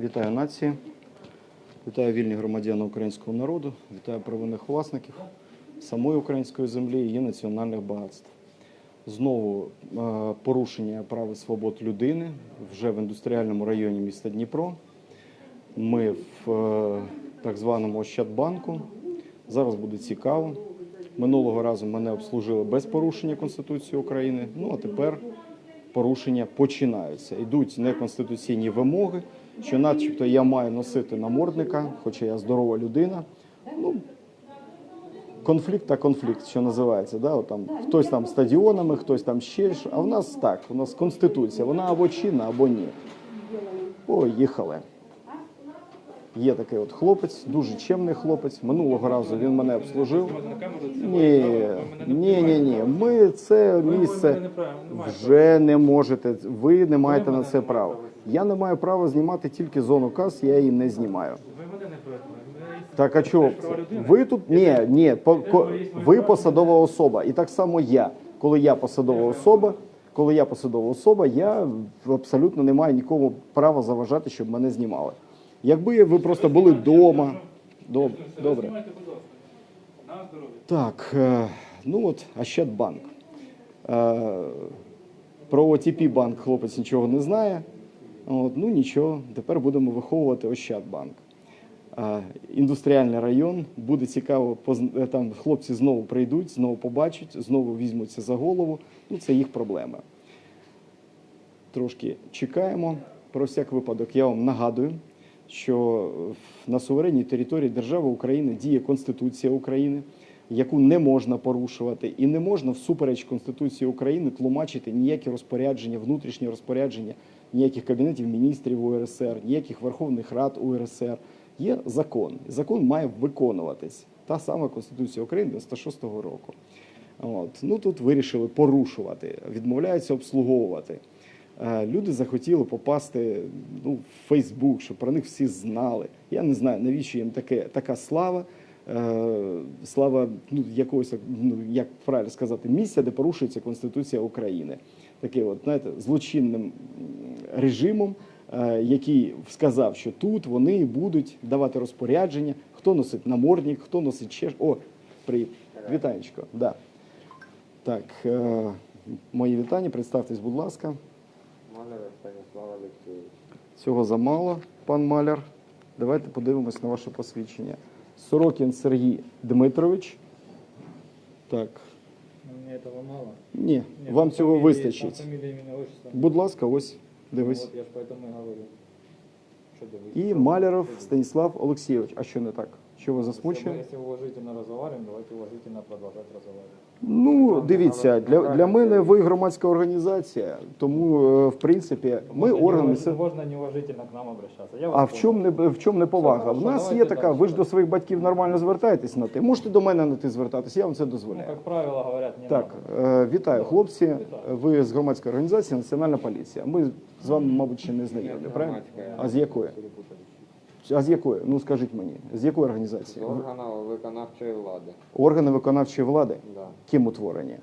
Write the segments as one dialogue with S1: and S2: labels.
S1: Вітаю нації, вітаю вільні громадяни українського народу, вітаю правових власників самої української землі і її національних багатств. Знову е, порушення прав і свобод людини вже в індустріальному районі міста Дніпро. Ми в е, так званому Ощадбанку. Зараз буде цікаво. Минулого разу мене обслужили без порушення Конституції України. Ну а тепер порушення починаються. Йдуть неконституційні вимоги, що начебто я маю носити намордника, хоча я здорова людина. Ну, конфлікт та конфлікт, що називається. Да? От там, хтось там стадіонами, хтось там ще. А в нас так, у нас конституція, вона або чинна, або ні. Поїхали. Є такий от хлопець, дуже чемний хлопець. Минулого разу він мене обслужив. Ні, ні, ні, ні. Ми це місце вже не можете. Ви не маєте на це права. Я не маю права знімати тільки зону кас, я її не знімаю.
S2: Ви мене не.
S1: Так а чого? Ви тут ні, ні, по, ко- ви посадова особа. І так само я. Коли я посадова особа, коли я посадова особа, я абсолютно не маю нікому права заважати, щоб мене знімали. Якби ви просто були вдома. Добре, добре. Так, е, ну от Ощадбанк. Е, Про ОТП банк хлопець нічого не знає. От, ну нічого, тепер будемо виховувати Ощадбанк. Індустріальний район, буде цікаво, е, там хлопці знову прийдуть, знову побачать, знову візьмуться за голову. Ну, це їх проблема. Трошки чекаємо. Про всяк випадок я вам нагадую, що на суверенній території держави України діє Конституція України, яку не можна порушувати, і не можна всупереч Конституції України тлумачити ніякі розпорядження, внутрішні розпорядження, ніяких кабінетів міністрів УРСР, ніяких верховних рад УРСР. Є закон. Закон має виконуватись. Та сама Конституція України 96-го року. От. Ну тут вирішили порушувати, відмовляються обслуговувати. Е, Люди захотіли попасти ну, в Фейсбук, щоб про них всі знали. Я не знаю, навіщо їм таке, така слава. Е, Слава ну, якогось, ну, як правильно сказати, місця, де порушується Конституція України. Таким от, знаєте, злочинним режимом, е, який сказав, що тут вони будуть давати розпорядження, хто носить намордник, хто носить ще. О, привіт, вітанечко. Да. Так, е, мої вітання, представтесь, будь ласка.
S3: Маляр Станіслав Олексійович.
S1: Цього замало, пан Маляр. Давайте подивимось на ваше посвідчення. Сорокін Сергій Дмитрович. Так,
S2: Цього мало.
S1: ні,
S2: Ні,
S1: вам
S2: там
S1: цього
S2: фамілії-
S1: вистачить.
S2: Там фамілія, ім'я, отчество.
S1: Будь ласка, ось дивись.
S2: От я ж поэтому і говорю. Що дивись?
S1: І Маляров Станіслав Олексійович. А що не так? Що ви засмучує?
S2: если уважительно разговариваем, давайте уважительно продолжать разговаривать.
S1: Ну, дивіться, для, для мене ви громадська організація, тому, е, в принципі, ми органи. місцев-
S2: Можно неуважительно к нам обращаться. Я
S1: А в чому не в чому не повага? В нас є така. Ви ж до своїх батьків нормально звертаєтесь на ти. Можете до мене на ти звертатись, я вам це
S2: Ну,
S1: дозволяю.
S2: как правило, говорят, не
S1: Так,
S2: надо.
S1: е, вітаю, хлопці. Ви з громадської організації Національна поліція. Ми з вами, мабуть, ще не знайомі, правильно? А з якої? А з якої? Ну скажіть мені, з якої
S3: З
S1: організації?
S3: органів виконавчої влади.
S1: Органи виконавчої влади?
S3: Да.
S1: Ким утворені?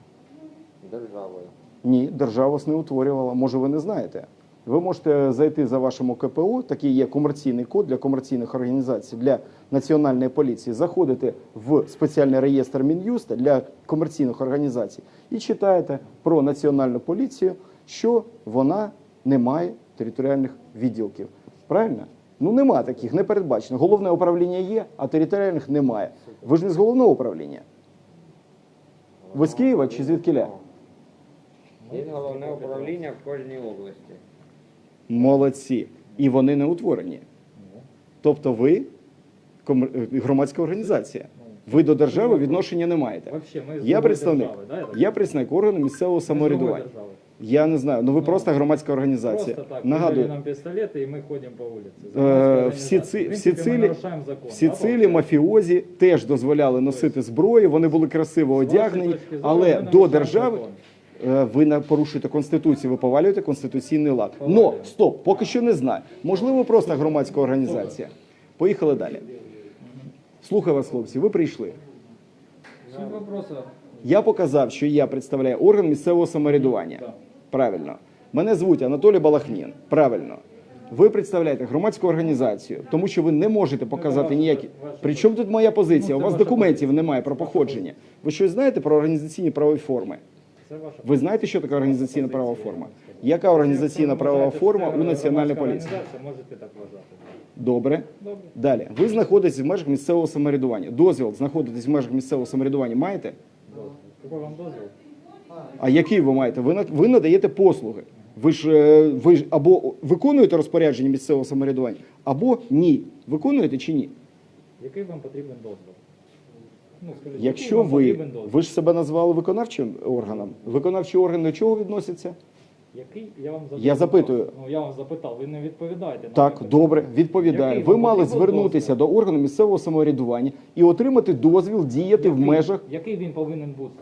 S3: Державою.
S1: Ні, держава вас не утворювала. Може, ви не знаєте. Ви можете зайти за вашому КПУ, такий є комерційний код для комерційних організацій, для національної поліції, заходите в спеціальний реєстр Мін'юста для комерційних організацій і читаєте про національну поліцію, що вона не має територіальних відділків. Правильно? Ну нема таких, не передбачено. Головне управління є, а територіальних немає. Ви ж не з головного управління. Ви з Києва чи звідкиля?
S3: Є головне управління в кожній області.
S1: Молодці. І вони не утворені. Тобто ви громадська організація. Ви до держави відношення не маєте. Я представник.
S2: я
S1: представник органу місцевого самоврядування.
S2: держави.
S1: Я не знаю. Ну ви
S2: Ну,
S1: просто громадська організація.
S2: Просто так,
S1: Нагадую,
S2: выдали нам пистолеты, и мы ходим по улице.
S1: Е,
S2: Громадская
S1: всі
S2: организация.
S1: ці-
S2: В
S1: всі
S2: принципе, мы
S1: цілі-
S2: нарушаем закон.
S1: всі
S2: да,
S1: цілі
S2: получается?
S1: мафіозі теж дозволяли носити зброю, вони були красиво
S2: З вашої
S1: одягнені,
S2: точки зору,
S1: але
S2: ми
S1: до
S2: нарушаємо
S1: держави
S2: закон.
S1: е, ви не порушуєте конституцію, ви повалюєте конституційний лад. Но
S2: Повалюємо.
S1: стоп, поки що не знаю. Можливо, просто громадська організація. Поїхали далі. Слухаю вас, хлопці. Ви прийшли.
S2: Суть вопроса.
S1: Я показав, що я представляю орган місцевого самоврядування. Правильно. Мене звуть Анатолій Балахнін. Правильно. Ви представляєте громадську організацію, тому що ви не можете показати ніякі.
S2: ваша-
S1: При чому тут моя позиція?
S2: Ну,
S1: У вас документів немає про походження. Ви щось знаєте про організаційні правові форми? Ви знаєте, що таке організаційна правова форма? Яка організаційна правова форма у національної поліції?
S2: Можете так вважати.
S1: Добре. Далі. Ви знаходитесь в межах місцевого самоврядування. Дозвіл знаходитесь в межах місцевого самоврядування маєте?
S2: Дозвіл. Який вам дозвіл?
S1: А який ви маєте? Ви, ви надаєте послуги. Ви ж, е, ви ж або виконуєте розпорядження місцевого самоврядування, або ні. Виконуєте чи ні?
S2: Який вам потрібен дозвіл? Ну, скажіть,
S1: Якщо ви, ви ж себе назвали виконавчим органом, виконавчі органи до чого відносяться?
S2: Який я вам
S1: Я запитую.
S2: Ну я вам запитав, ви не відповідаєте. на
S1: Так,
S2: мене.
S1: добре, відповідаю.
S2: Який
S1: Ви
S2: вам
S1: мали
S2: потрібен
S1: звернутися
S2: дозвіл?
S1: до органу місцевого самоврядування і отримати дозвіл діяти в
S2: Який?
S1: межах.
S2: Який він повинен бути?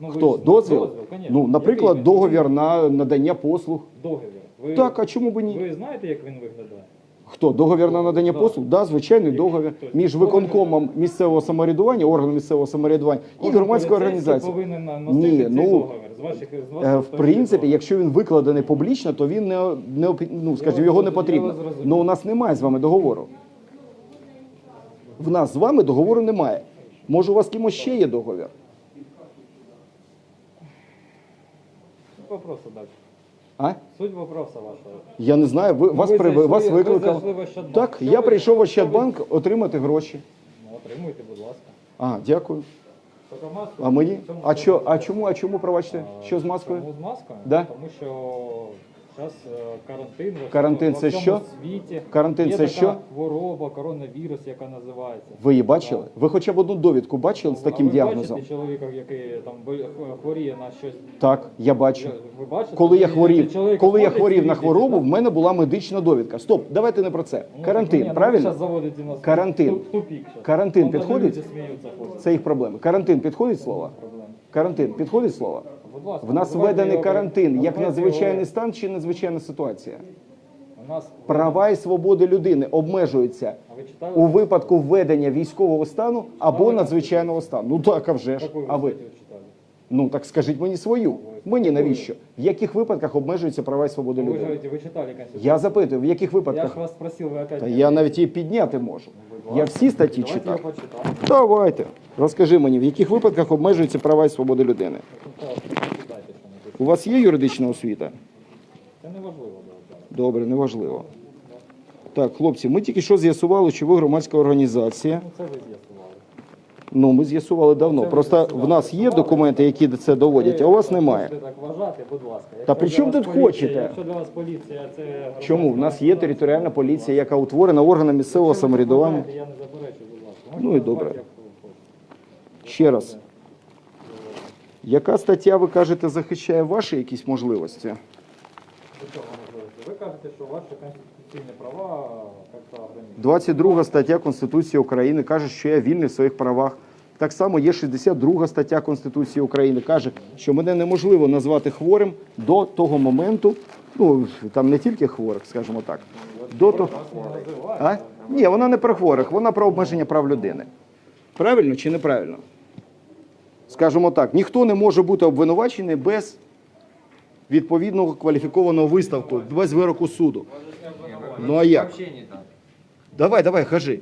S2: Ну,
S1: Хто?
S2: ж-
S1: Дозвіл?
S2: конечно.
S1: Ну, наприклад,
S2: Який він?
S1: договір на надання послуг.
S2: Договір. Ви,
S1: Так, а чому б ні?
S2: ви знаєте, як він виглядає?
S1: Хто? Договір на надання
S2: Да.
S1: послуг? Да, звичайний договір
S2: Тобто
S1: між виконкомом місцевого самоврядування, органом місцевого самоврядування і
S2: Кожен
S1: громадською
S2: поліцейський
S1: організацією.
S2: повинен на- носити
S1: Ні,
S2: цей
S1: ну,
S2: договір з ваших з
S1: Е,
S2: ваших
S1: В принципі, якщо він викладений публічно, то він не, не опі- ну, скажімо,
S2: вас
S1: його не
S2: зрозумів,
S1: потрібно.
S2: вас зрозумів.
S1: Ну у нас немає з вами договору. В нас з вами договору немає. Може, у вас з кимось ще є договір?
S2: Суть вопроса далі.
S1: А?
S2: Суть вопроса вашого.
S1: Я не знаю, ви, вас,
S2: ви
S1: при,
S2: зайшли-
S1: вас
S2: ви
S1: викликав.
S2: зайшли в Ощадбанк.
S1: Так,
S2: Що
S1: я
S2: ви-
S1: прийшов в Ощадбанк отримати гроші.
S2: Ну, отримуйте, будь ласка.
S1: А, дякую.
S2: Тільки маску.
S1: А мені? А що, а чому, а чому, пробачте? Що з маскою?
S2: Чому з маскою?
S1: Да.
S2: Тому що зараз карантин.
S1: Карантин це що?
S2: Світі.
S1: Карантин
S2: Є
S1: це
S2: така
S1: що?
S2: хвороба, коронавірус, яка називається.
S1: Ви її бачили? Ви хоча б одну довідку бачили з
S2: А
S1: таким
S2: ви
S1: діагнозом?
S2: бачите чоловіка, який там хворіє на щось?
S1: Так, я бачу.
S2: Ви бачите?
S1: Коли я хворів, коли я хворів на хворобу,
S2: так?
S1: в мене була медична довідка. Стоп, давайте не про це.
S2: Ну,
S1: Карантин,
S2: ну, ви
S1: правильно?
S2: щас нас
S1: Карантин.
S2: тупік.
S1: Карантин підходить? Це їх проблеми. Карантин підходить слова? Карантин підходить слова?
S2: Будь ласка,
S1: В нас введений
S2: його-
S1: карантин як надзвичайний
S2: його-
S1: стан чи надзвичайна ситуація.
S2: У нас
S1: Права і свободи людини обмежуються
S2: А ви читали?
S1: у випадку введення військового стану або надзвичайного стану. Ну так, а вже ж. А ви?
S2: статтю?
S1: Ну так скажіть мені свою. Мені навіщо? В яких випадках обмежуються права і свободи
S2: Вы
S1: людини?
S2: говорите, вы читали Конституцию?
S1: Я запитую, в яких
S2: Я
S1: випадках?
S2: ж вас спросил, вы опять...
S1: Та
S2: не
S1: я навіть її підняти можу.
S2: Будь
S1: Я
S2: ласка.
S1: всі статті
S2: Давайте я
S1: читав.
S2: почитаю.
S1: Давайте. Розкажи мені, в яких випадках обмежуються права і свободи людини?
S2: Почитайте, почитайте, що написано.
S1: У вас є юридична освіта?
S2: Це не важливо було зараз.
S1: Добре, неважливо. Так, хлопці, ми тільки що з'ясували, що ви громадська організація.
S2: Ну, це ви з'ясували.
S1: Ну, ми з'ясували давно. Просто в нас є документи, які це доводять, а у вас немає.
S2: так вважати, будь ласка.
S1: Та при чому тут хочете?
S2: Якщо для вас поліція, це...
S1: Чому? В нас є територіальна поліція, яка утворена органом місцевого самоврядування.
S2: Я не заперечую, будь ласка.
S1: Ну і добре. Ще раз. Яка стаття, ви кажете, захищає ваші якісь можливості?
S2: До чого можливості? Ви кажете, що ваші конституційні права як-то ограничені.
S1: 22 стаття Конституції України каже, що я вільний в своїх правах. Так само є 62 стаття Конституції України, каже, що мене неможливо назвати хворим до того моменту, ну там не тільки хворих, скажімо так. До того. А? Ні, вона не про хворих, вона про обмеження прав людини. Правильно чи неправильно? Скажімо так, ніхто не може бути обвинувачений без відповідного кваліфікованого виставку, без вироку суду. Ну а як? Давай, давай, кажи.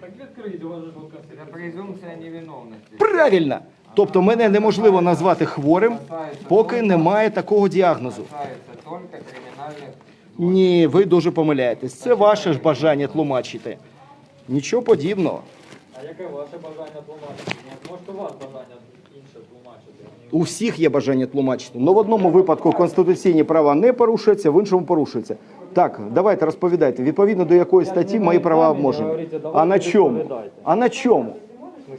S2: Так відкрийте, у вас же тут конституція.
S3: Это.
S1: Правильно. Тобто мене неможливо назвати хворим, поки немає такого діагнозу. Ні, ви дуже помиляєтесь. Це ваше ж бажання тлумачити. Нічого подібного.
S2: А яке ваше бажання тлумачити? Ну, Може, у вас бажання тлумачити?
S1: У всіх є бажання тлумачити. але в одному випадку конституційні права не порушуються, в іншому порушуються. Так, давайте розповідайте, відповідно до якої статті мої права обмежені. А на чому? А на чому?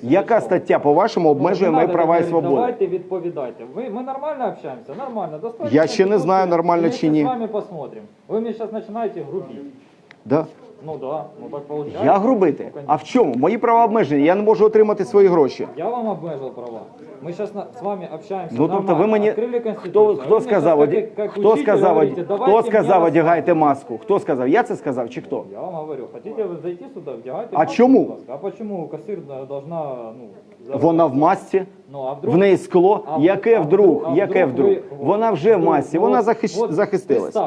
S1: Яка стаття, по-вашому, обмежує мої права і свободи?
S2: Давайте відповідайте. Ви, ми нормально общаемся? Нормально. Достаточно
S1: Я ще не знаю, нормально чи ні.
S2: с вами посмотрим. Вы мне сейчас начинаете грубить.
S1: Да?
S2: Ну да, ну так получается.
S1: Я грубити?
S2: Ну,
S1: А в чому? Мої права обмежені, я не можу отримати свої гроші.
S2: Я вам обмежил права. Мы сейчас с вами общаемся.
S1: Ну тобто ви
S2: нормально.
S1: мені
S2: Открыли
S1: хто,
S2: Конституцию.
S1: хто
S2: Вы мне
S1: сказав,
S2: как-
S1: оді-
S2: как- как
S1: хто
S2: учитель
S1: сказав,
S2: говорите,
S1: оді-
S2: «Давайте
S1: хто
S2: мне
S1: сказав,
S2: рассказывать».
S1: одягайте маску? Хто сказав? Я це сказав чи хто?
S2: Я вам говорю, хотите вы зайти сюда, вдягайте
S1: А
S2: маску,
S1: чому?
S2: будь ласка. А почему кассир должна, ну, за-
S1: вона в масці,
S2: Ну, а вдруг...
S1: в неї скло.
S2: А
S1: Яке вдруг?
S2: а
S1: Яке
S2: вдруг
S1: вдруг?
S2: ви-
S1: Вона вже в масці,
S2: ну,
S1: вона
S2: от-
S1: захищ-
S2: от
S1: захистилась.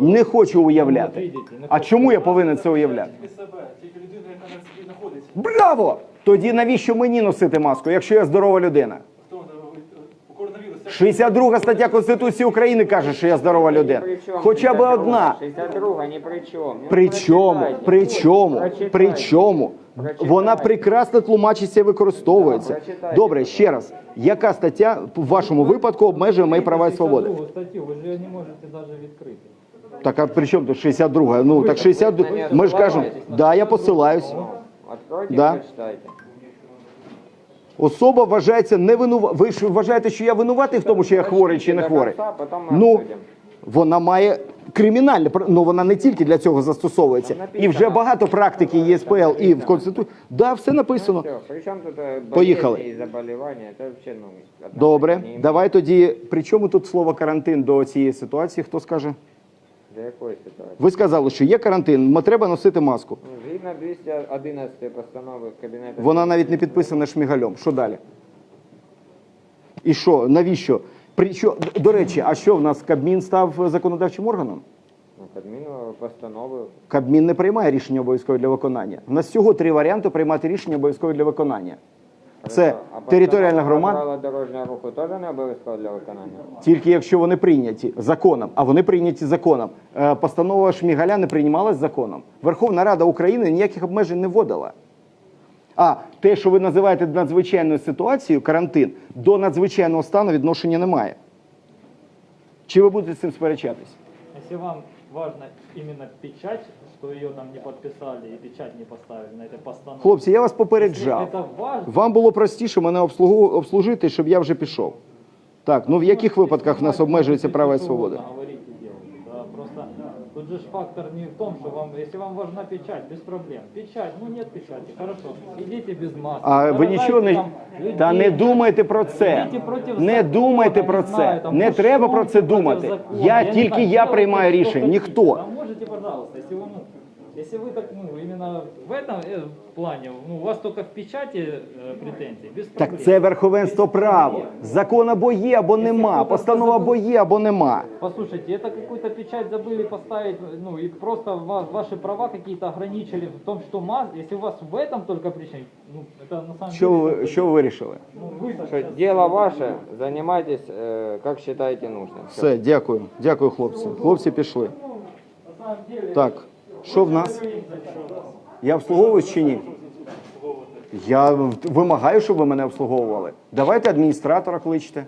S1: Не хочу уявляти.
S2: Ну, видите, не
S1: А
S2: хочу.
S1: чому я повинен це уявляти?
S4: Тільки себе, тільки людина, яка на собі знаходиться.
S1: Браво! Тоді навіщо мені носити маску, якщо я здорова людина?
S4: Хто е, у коронавірус?
S1: 62 стаття Конституції України каже, що я здорова людина.
S3: При чому
S1: Хоча б одна.
S3: 62 ні при чому. Ну,
S1: При чому? При чому? При чому? Вона прекрасно тлумачиться і використовується. Добре, ще раз. Яка стаття в вашому випадку обмежує мої права і свободи?
S2: 62 статтю, ви ж її не можете навіть відкрити.
S1: Так, а при чому тут 62? Ну, так 62. Ми ж кажемо, да, я посилаюсь.
S3: Откройте
S1: Да.
S3: прочитайте.
S1: Особа вважається невинува. Ви ж вважаєте, що я винуватий в тому, що я хворий чи не
S3: До
S1: хворий?
S3: конца, потім ми
S1: Ну, вона має кримінальне, пр- ну вона не тільки для цього застосовується. І вже багато практики є СПЛ і в Конституції. Да, все написано.
S3: Все, при чому тут е,
S1: Поїхали.
S3: заболівання? Це взагалі, ну,
S1: Добре, давай тоді. При чому тут слово карантин до цієї ситуації? Хто скаже?
S3: До якої ситуації?
S1: Ви сказали, що є карантин, м- треба носити маску.
S3: Ну, Згідно 211 постанови Кабінету...
S1: Вона навіть не підписана шмігальом. Що далі? І що? Навіщо? При що? До речі, а що в нас Кабмін став законодавчим органом?
S3: Ну, Кабміну постанови.
S1: Кабмін не приймає рішення обов'язково для виконання. У нас всього три варіанти приймати рішення обов'язково для виконання. Це
S3: А
S1: територіальна громада,
S3: правила дорожнього руху теж не обов'язково для виконання?
S1: тільки якщо вони прийняті законом, а вони прийняті законом. Е, Постанова Шмігаля не приймалась законом. Верховна Рада України ніяких обмежень не вводила. А те, що ви називаєте надзвичайною ситуацією, карантин, до надзвичайного стану відношення немає. Чи ви будете з цим сперечатись?
S2: Если вам важно именно печать, что ее там не подписали и печать не поставили на этой постановке.
S1: Хлопці, я вас попереджав.
S2: это важно,
S1: Вам було простіше мене обслугу- обслужити, щоб я вже пішов. Так, ну в яких випадках в нас обмежуються права і свободи?
S2: Говорите, делайте, да, просто тут же ж фактор не в том, что вам, если вам важна печать, без проблем. Печать, ну нет печати, хорошо, идите без маски.
S1: А ви нічого не
S2: там людей,
S1: та не думайте про це.
S2: Ідіть проти
S1: Не
S2: закону,
S1: думайте про
S2: знаю,
S1: це.
S2: там,
S1: Не треба про це
S2: проти
S1: думати.
S2: закону.
S1: Я
S2: не
S1: тільки
S2: знаю,
S1: я приймаю рішення, ніхто.
S2: Да можете, пожалуйста, если ну, если вы так, ну, именно в этом э, плане, ну, у вас только в печати э, претензии, без проблем.
S1: Так це верховенство права. Закон або є, або нема. Постанова або є, або нема.
S2: Послушайте, это какую-то печать забыли поставить, ну и просто ва- ваши права какие-то ограничили в том, что маз, если у вас в этом только причина, ну это на самом
S1: Що
S2: деле...
S1: ви що ви вирішили?
S2: Ну, вы
S3: Що дело ваше, занимайтесь, э, как считаете нужным. Всё.
S1: Все, дякую. Дякую, хлопці. Хлопці пішли.
S2: на самом деле...
S1: Так, що в нас? Я обслуговуюсь чи ні? Я вимагаю, щоб ви мене обслуговували. Давайте адміністратора кличте.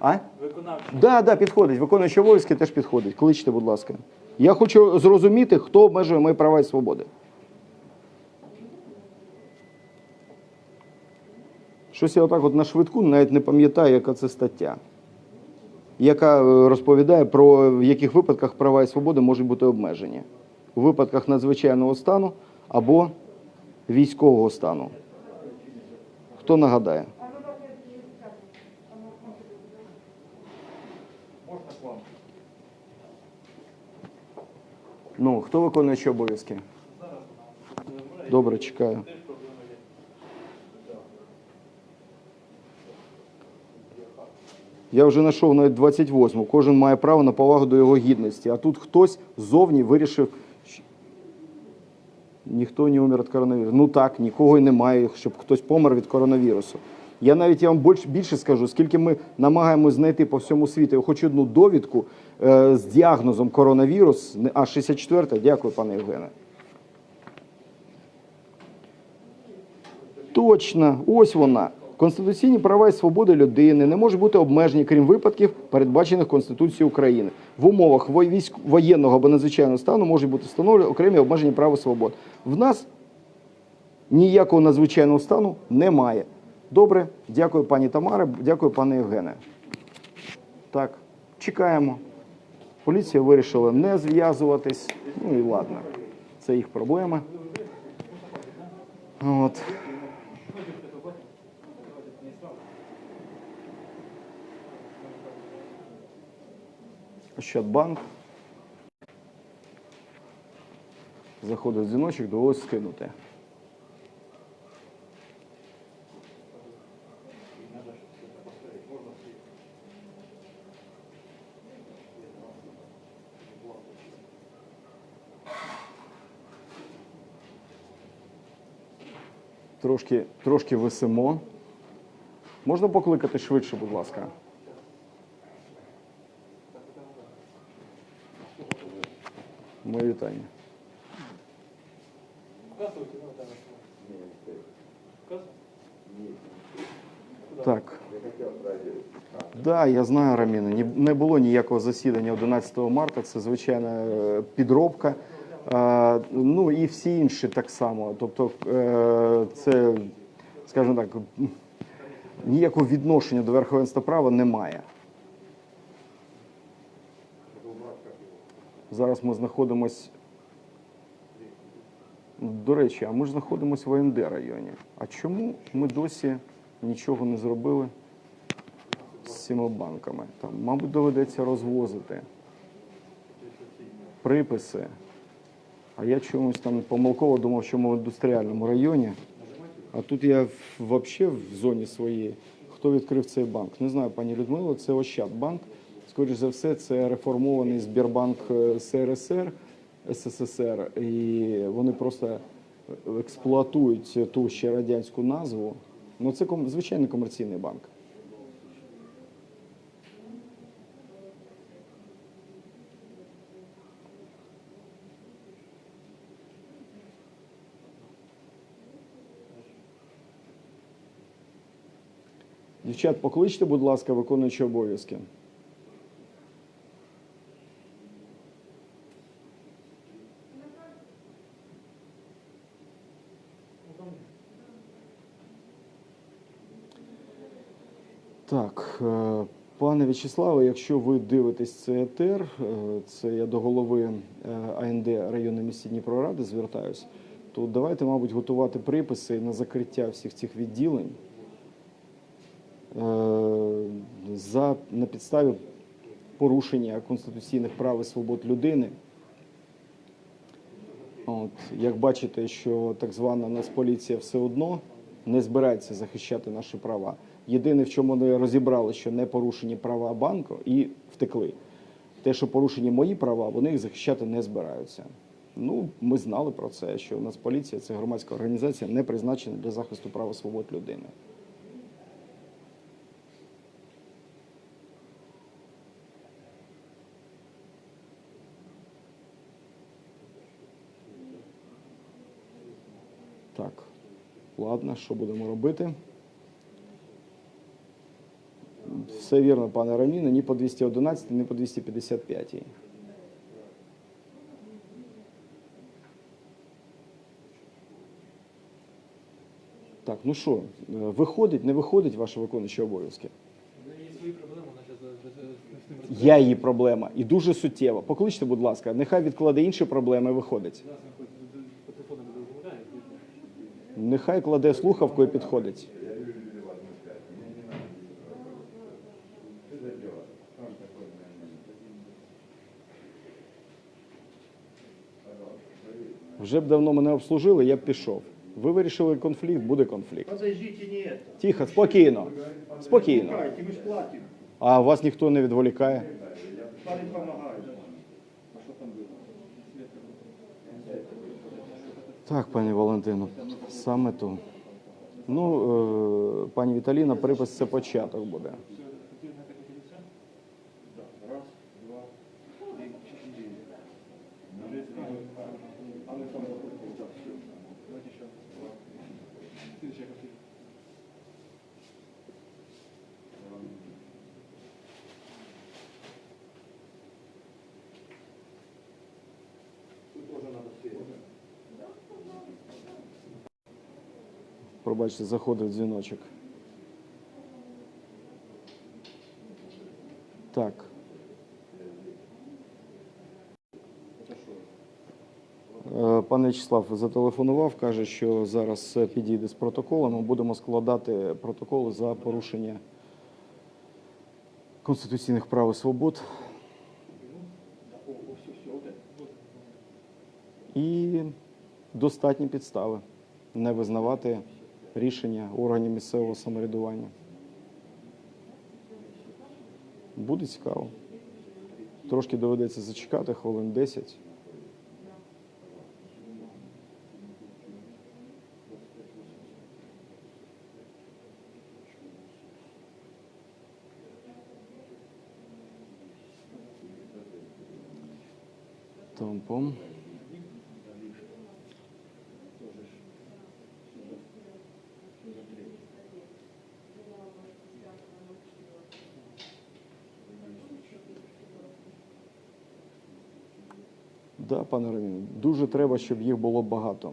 S1: А?
S4: Виконавча.
S1: Да, да, підходить. Виконуючий обов'язки теж підходить. Кличте, будь ласка. Я хочу зрозуміти, хто обмежує мої права і свободи. Щось я отак от на швидку навіть не пам'ятаю, яка це стаття, яка е, розповідає про в яких випадках права і свободи можуть бути обмежені. У випадках надзвичайного стану або військового стану. Хто нагадає? Ну, хто виконує ще обов'язки? Добре, чекаю. Я вже знайшов навіть 28-му. Кожен має право на повагу до його гідності. А тут хтось ззовні вирішив. Ніхто не умер від коронавірусу. Ну так, нікого й немає, щоб хтось помер від коронавірусу. Я навіть я вам більш- більше скажу, скільки ми намагаємось знайти по всьому світу хоч одну довідку е, з діагнозом коронавірус, а 64 дякую, пане Євгене. Точно, ось вона. Конституційні права і свободи людини не можуть бути обмежені, крім випадків, передбачених Конституцією України. В умовах воєнного або надзвичайного стану можуть бути встановлені окремі обмежені права і свобод. В нас ніякого надзвичайного стану немає. Добре, дякую, пані Тамара, дякую, пане Євгене. Так, чекаємо. Поліція вирішила не зв'язуватись. Ну і ладно, це їх проблема. От. Ощадбанк. Заходить дзвіночок, довелося скинути. Трошки, трошки висимо. Можна покликати швидше, будь ласка. Моє вітання.
S4: Вказуйте, ну,
S1: Так. Да, я знаю, Раміна. Не було ніякого засідання 11 марта. Це звичайна е, підробка. Ну і всі інші так само. Тобто, е, це, скажімо так, ніякого відношення до верховенства права немає. Зараз ми знаходимося. До речі, а ми ж знаходимося в ОНД районі. А чому ми досі нічого не зробили з цими банками? Там, мабуть, доведеться розвозити приписи. А я чомусь там помилково думав, що ми в індустріальному районі. А тут я взагалі в зоні своїй. Хто відкрив цей банк? Не знаю, пані Людмило, це Ощадбанк. Скоріше за все, це реформований Збірбанк е, СРСР, СССР. І вони просто експлуатують ту ще радянську назву. Ну, це звичайний комерційний банк. Дівчат, покличте, будь ласка, виконуючі обов'язки. Так, е, пане В'ячеславе, якщо ви дивитесь цей етер, е, це я до голови е, АНД районної місті Дніпроради звертаюсь, то давайте, мабуть, готувати приписи на закриття всіх цих відділень е, за, на підставі порушення конституційних прав і свобод людини. От, як бачите, що так звана Нацполіція все одно не збирається захищати наші права. Єдине, в чому вони розібрали, що не порушені права банку і втекли. Те, що порушені мої права, вони їх захищати не збираються. Ну, ми знали про це, що у нас поліція це громадська організація, не призначена для захисту прав і свобод людини. Так, ладно, що будемо робити? Все вірно, пане Раміне, ні по 211, ні по 255. Так, ну що, е, виходить, не виходить ваші виконуючі обов'язки?
S4: З ним
S1: Я її проблема і дуже суттєва. Покличте, будь ласка, нехай відкладе інші проблеми і виходить.
S4: Зараз він ходить по телефону не розмовляє.
S1: Нехай кладе слухавку і підходить. Вже б давно мене обслужили, я б пішов. Ви вирішили конфлікт, буде конфлікт. Тихо, спокійно. Спокійно. А вас ніхто не відволікає. Так, пані Валентино, саме то. Ну, е, пані Віталіна, припис це початок буде. Пробачте, заходив дзвіночок. Так. Е, Пане Вячеслав зателефонував, каже, що зараз підійде з протоколом. Ми будемо складати протоколи за порушення конституційних прав і свобод. І достатні підстави не визнавати рішення органів місцевого самоврядування. Буде цікаво. Трошки доведеться зачекати, хвилин 10. Тампом. Да, пане Рамін, дуже треба, щоб їх було багато.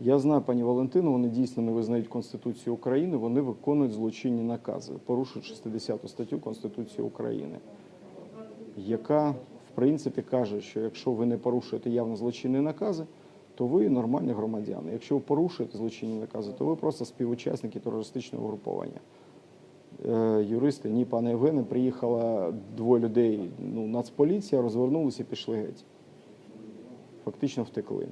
S1: Я знаю пані Валентину, вони дійсно не визнають Конституцію України, вони виконують злочинні накази, порушують 60 статтю Конституції України, яка, в принципі, каже, що якщо ви не порушуєте явно злочинні накази, то ви нормальні громадяни. Якщо ви порушуєте злочинні накази, то ви просто співучасники терористичного групування. Е, юристи, ні, пане Євгене, приїхало двоє людей, ну, нацполіція, розвернулися і пішли геть. Фактично втекли.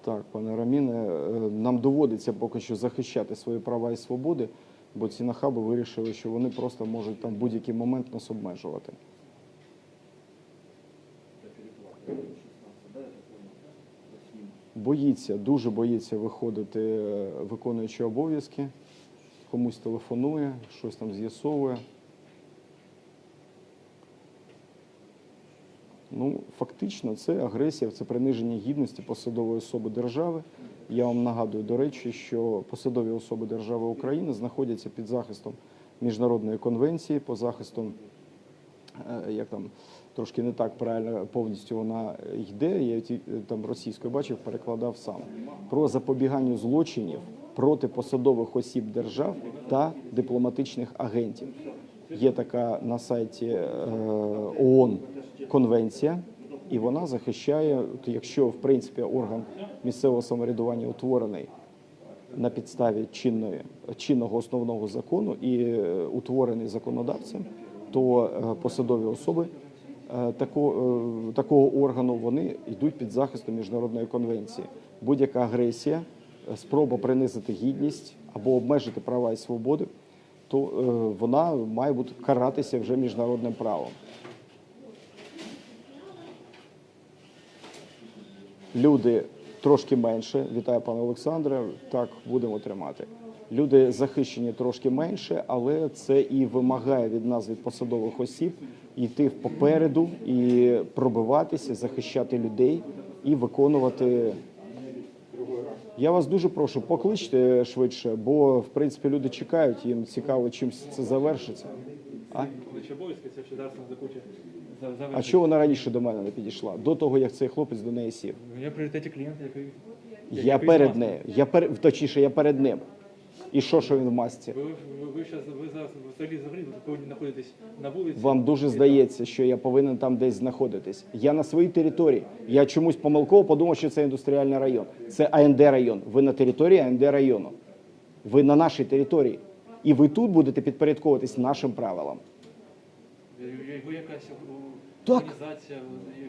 S1: Так, пане Раміне, е, нам доводиться поки що захищати свої права і свободи, бо ці нахаби вирішили, що вони просто можуть там будь-який момент нас обмежувати. Боїться, дуже боїться виходити, е, виконуючи обов'язки, комусь телефонує, щось там з'ясовує. Ну, фактично, це агресія, це приниження гідності посадової особи держави. Я вам нагадую, до речі, що посадові особи держави України знаходяться під захистом міжнародної конвенції по захисту, е, як там трошки не так правильно повністю вона йде. Я ті- там російською бачив, перекладав сам про запобігання злочинів проти посадових осіб держав та дипломатичних агентів. Є така на сайті е, ООН конвенція, і вона захищає, якщо в принципі орган місцевого самоврядування утворений на підставі чинної, чинного основного закону і е, утворений законодавцем, то е, посадові особи е, такого, такого органу вони йдуть під захистом міжнародної конвенції. Будь-яка агресія, спроба принизити гідність або обмежити права і свободи, то вона має бути каратися вже міжнародним правом. Люди трошки менше. Вітаю, пане Олександре. Так будемо тримати. Люди захищені трошки менше, але це і вимагає від нас, від посадових осіб, йти попереду і пробиватися, захищати людей і виконувати. Я вас дуже прошу, покличте швидше, бо в принципі люди чекають, їм цікаво, чим це завершиться. А?
S4: Обов'язки, це ще зараз на закуче
S1: А чого вона раніше до мене не підійшла? До того, як цей хлопець до неї сів.
S4: Я в пріоритеті клієнта, який...
S1: Я перед нею. Я пер... точніше, я перед ним. І що, що він в масці?
S4: Ви, ви, ви, щас, ви зараз взагалі взагалі ви повинні знаходитись на вулиці.
S1: Вам дуже здається, що я повинен там десь знаходитись. Я на своїй території. Я чомусь помилково подумав, що це індустріальний район. Це АНД район. Ви на території АНД району. Ви на нашій території. І ви тут будете підпорядковуватись нашим правилам.
S4: Ви, якась організація.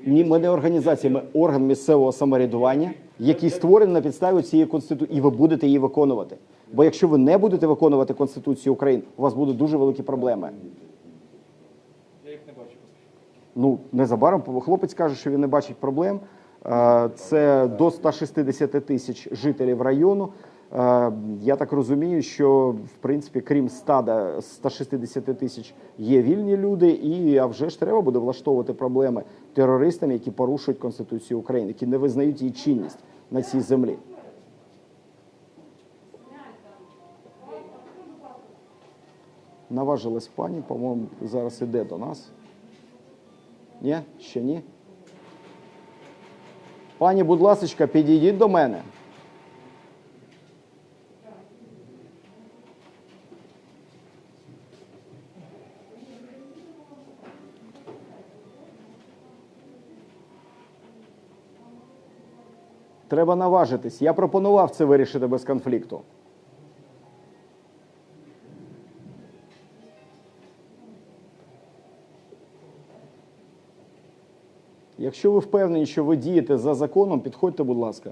S1: Ні, ми не організація, ми орган місцевого самоврядування, який створений на підставі цієї конституції, і ви будете її виконувати. Бо якщо ви не будете виконувати Конституцію України, у вас будуть дуже великі проблеми.
S4: Я їх не бачу.
S1: Ну, незабаром хлопець каже, що він не бачить проблем. Е, Це до 160 тисяч жителів району. Е, Я так розумію, що в принципі, крім стада 160 тисяч є вільні люди, і а вже ж треба буде влаштовувати проблеми терористам, які порушують Конституцію України, які не визнають її чинність на цій землі. Наважилась пані, по-моєму, зараз іде до нас. Ні? Ще ні? Пані, будь ласка, підійдіть до мене. Треба наважитись. Я пропонував це вирішити без конфлікту. Якщо ви впевнені, що ви дієте за законом, підходьте, будь ласка.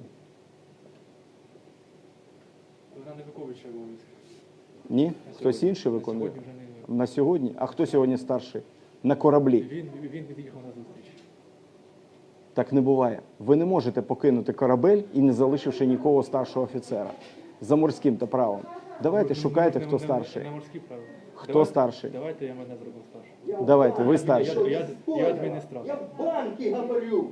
S4: Вона не виконує.
S1: Ні? Хтось інший виконує? На сьогодні? А хто сьогодні старший? На кораблі.
S4: він, він від'їхав на зустріч.
S1: Так не буває. Ви не можете покинути корабель і не залишивши нікого старшого офіцера за морським та правом. Давайте
S4: Ну,
S1: шукайте, хто старший.
S4: Не морські правила.
S1: Хто
S4: Давайте-
S1: старший?
S4: Давайте я мене зроблю старшим.
S1: Давайте, ви старший.
S4: я, я адміністратор.
S5: банки говорю.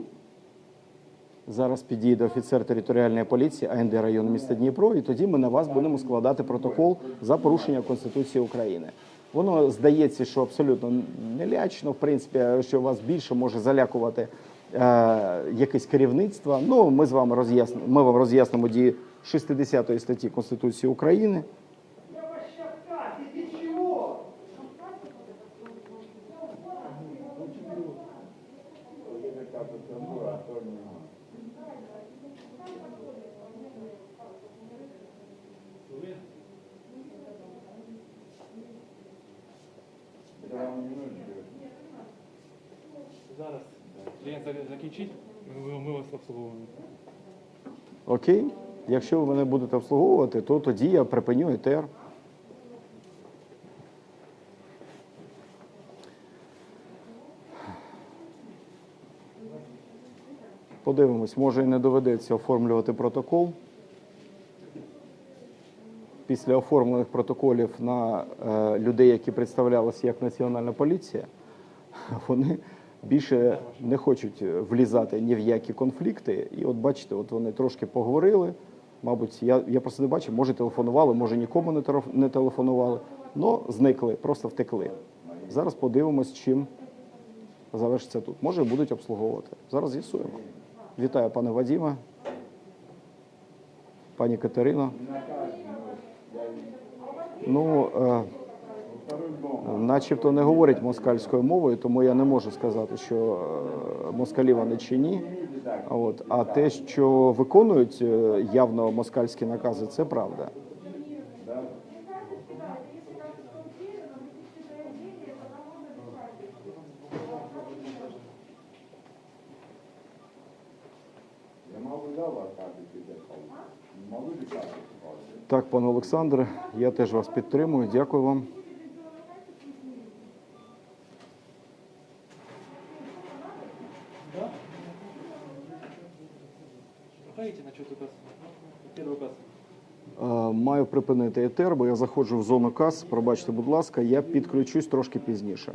S1: Зараз підійде офіцер територіальної поліції АНД району міста Дніпро, і тоді ми на вас будемо складати протокол за порушення Конституції України. Воно здається, що абсолютно не лячно, в принципі, що вас більше може залякувати якесь керівництво. Ну, ми з вами роз'яснимо. Ми вам роз'яснимо дії 60 статті Конституції України.
S4: Зараз клієнт закінчить, ми, ми вас обслуговуємо.
S1: Окей? Якщо ви мене будете обслуговувати, то тоді я припиню ЕТР. Подивимось, може і не доведеться оформлювати протокол. Після оформлених протоколів на е, людей, які представлялися як Національна поліція, вони більше не хочуть влізати ні в які конфлікти. І от бачите, от вони трошки поговорили. Мабуть, я, я просто не бачив, може телефонували, може нікому не телефонували, але зникли, просто втекли. Зараз подивимось, чим завершиться тут. Може, будуть обслуговувати. Зараз з'ясуємо. Вітаю, пане Вадіме, пані Катерино. Ну, е, начебто не говорять москальською мовою, тому я не можу сказати, що е, москалі вони чи ні. От. А те, що виконують е, явно москальські накази, це правда. Так, пане Олександре, я теж вас підтримую. Дякую вам. Припинити етер, бо я заходжу в зону кас. Пробачте, будь ласка, я підключусь трошки пізніше.